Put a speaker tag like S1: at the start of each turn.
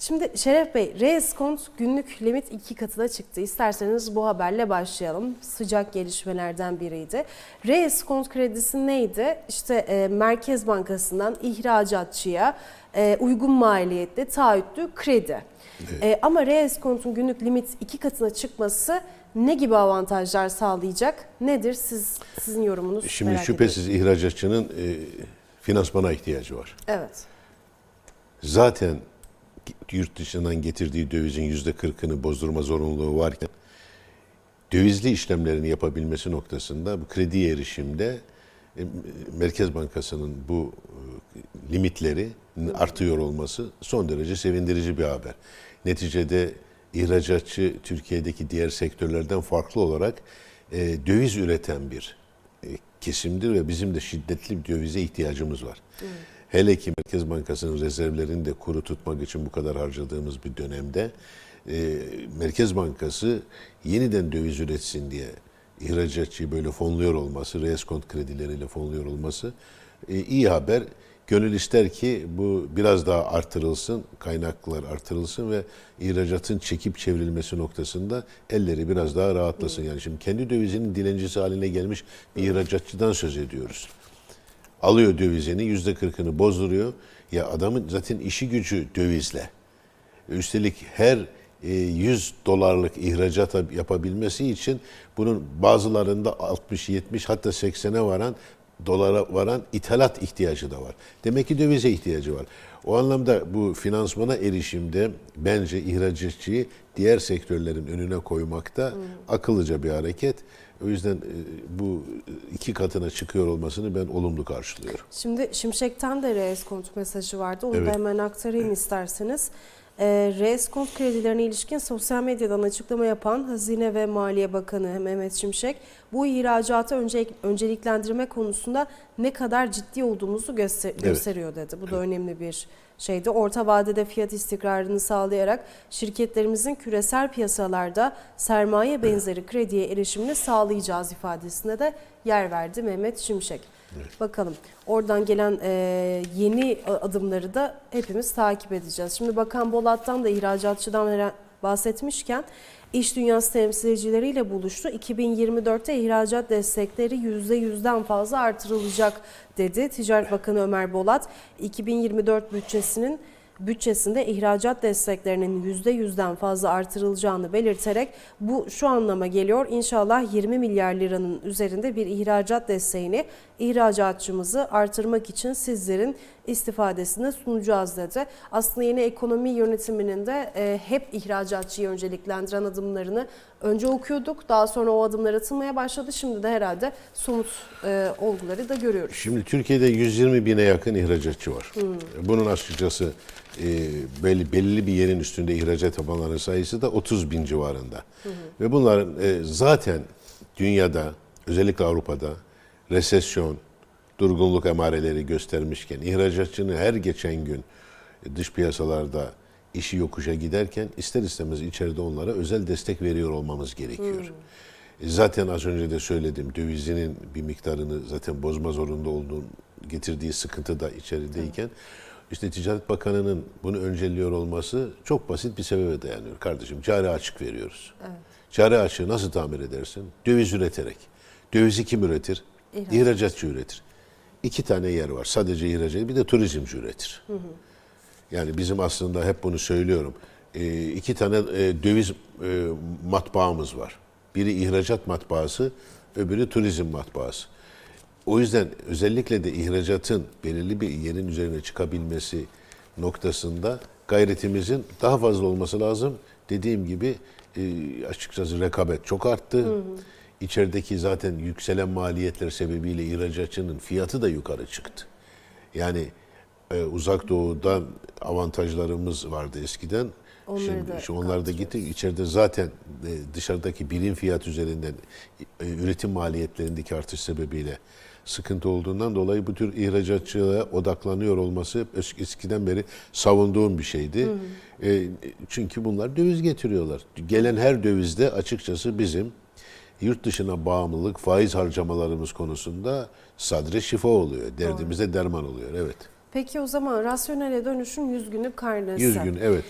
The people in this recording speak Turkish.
S1: Şimdi Şeref Bey, Reskont günlük limit iki katına çıktı. İsterseniz bu haberle başlayalım. Sıcak gelişmelerden biriydi. Reskont kredisi neydi? İşte e, Merkez Bankası'ndan ihracatçıya e, uygun maliyetli taahhütlü kredi. E, ama Reskont'un günlük limit iki katına çıkması ne gibi avantajlar sağlayacak? Nedir? Siz sizin yorumunuz
S2: Şimdi
S1: merak
S2: şüphesiz ihracatçının e, finansmana ihtiyacı var.
S1: ediyorum. Evet.
S2: Zaten yurt dışından getirdiği dövizin yüzde kırkını bozdurma zorunluluğu varken dövizli işlemlerini yapabilmesi noktasında bu kredi erişimde e, Merkez Bankası'nın bu e, limitleri artıyor olması son derece sevindirici bir haber. Neticede ihracatçı Türkiye'deki diğer sektörlerden farklı olarak e, döviz üreten bir kesimdir ve bizim de şiddetli bir dövize ihtiyacımız var. Hele ki Merkez Bankası'nın rezervlerini de kuru tutmak için bu kadar harcadığımız bir dönemde e, Merkez Bankası yeniden döviz üretsin diye ihracatçıyı böyle fonluyor olması, reskont kredileriyle fonluyor olması e, iyi haber. Gönül ister ki bu biraz daha artırılsın, kaynaklar artırılsın ve ihracatın çekip çevrilmesi noktasında elleri biraz daha rahatlasın. Yani şimdi kendi dövizinin dilencisi haline gelmiş bir ihracatçıdan söz ediyoruz alıyor dövizini yüzde kırkını bozduruyor. Ya adamın zaten işi gücü dövizle. Üstelik her e, 100 dolarlık ihracat yapabilmesi için bunun bazılarında 60, 70 hatta 80'e varan dolara varan ithalat ihtiyacı da var. Demek ki dövize ihtiyacı var. O anlamda bu finansmana erişimde bence ihracatçıyı diğer sektörlerin önüne koymakta akıllıca bir hareket. O yüzden e, bu iki katına çıkıyor olmasını ben olumlu karşılıyorum.
S1: Şimdi Şimşek'ten de reskont mesajı vardı. Onu
S2: Evet.
S1: da hemen aktarayım isterseniz. E, reskont kredilerine ilişkin sosyal medyadan açıklama yapan Hazine ve Maliye Bakanı Mehmet Şimşek, bu ihracatı önce, önceliklendirme konusunda ne kadar ciddi olduğumuzu göster- gösteriyor dedi. Bu da önemli bir şeydi. Orta vadede fiyat istikrarını sağlayarak şirketlerimizin küresel piyasalarda sermaye benzeri krediye erişimini sağlayacağız ifadesine de yer verdi Mehmet Şimşek. Bakalım oradan gelen e, yeni adımları da hepimiz takip edeceğiz. Şimdi Bakan Bolat'tan da ihracatçıdan bahsetmişken iş dünyası temsilcileriyle buluştu. 2024'te ihracat destekleri %100'den fazla artırılacak dedi. Ticaret Bakanı Ömer Bolat 2024 bütçesinin bütçesinde ihracat desteklerinin %100'den fazla artırılacağını belirterek bu şu anlama geliyor. İnşallah 20 milyar liranın üzerinde bir ihracat desteğini ihracatçımızı artırmak için sizlerin istifadesine sunacağız dedi. Aslında yeni ekonomi yönetiminin de e, hep ihracatçıyı önceliklendiren adımlarını önce okuyorduk. Daha sonra o adımlar atılmaya başladı. Şimdi de herhalde somut e, olguları da görüyoruz.
S2: Şimdi Türkiye'de 120 bine yakın ihracatçı var. Bunun açıkçası e, belli, belli bir yerin üstünde ihracat yapanların sayısı da 30 bin civarında. Ve bunların e, zaten dünyada özellikle Avrupa'da resesyon, durgunluk emareleri göstermişken ihracatçının her geçen gün dış piyasalarda işi yokuşa giderken ister istemez içeride onlara özel destek veriyor olmamız gerekiyor. E, Zaten az önce de söyledim dövizinin bir miktarını zaten bozma zorunda olduğunu getirdiği sıkıntı da içerideyken işte Ticaret Bakanı'nın bunu önceliyor olması çok basit bir sebebe dayanıyor. Kardeşim cari açık veriyoruz. Cari açığı nasıl tamir edersin? Döviz üreterek. Dövizi kim üretir?
S1: İhracat.
S2: İhracatçı üretir. İki tane yer var. Sadece ihracat bir de turizmci üretir. Yani bizim aslında hep bunu söylüyorum. E, iki tane e, döviz e, matbaamız var. Biri ihracat matbaası, öbürü turizm matbaası. O yüzden özellikle de ihracatın belirli bir yerin üzerine çıkabilmesi noktasında gayretimizin daha fazla olması lazım. Dediğim gibi e, açıkçası rekabet çok arttı. İçerideki zaten yükselen maliyetler sebebiyle ihracatçının fiyatı da yukarı çıktı. Yani e, uzak doğudan avantajlarımız vardı eskiden.
S1: Onları
S2: şimdi,
S1: da
S2: şimdi onlar da gitti. İçeride zaten e, dışarıdaki birim fiyat üzerinden e, üretim maliyetlerindeki artış sebebiyle sıkıntı olduğundan dolayı bu tür ihracatçılığa odaklanıyor olması es- eskiden beri savunduğum bir şeydi. E, çünkü bunlar döviz getiriyorlar. Gelen her dövizde açıkçası bizim yurt dışına bağımlılık, faiz harcamalarımız konusunda sadre şifa oluyor. Derdimize derman oluyor. Evet.
S1: Peki o zaman rasyonele dönüşün 100 günlük karnesi.
S2: 100 gün evet.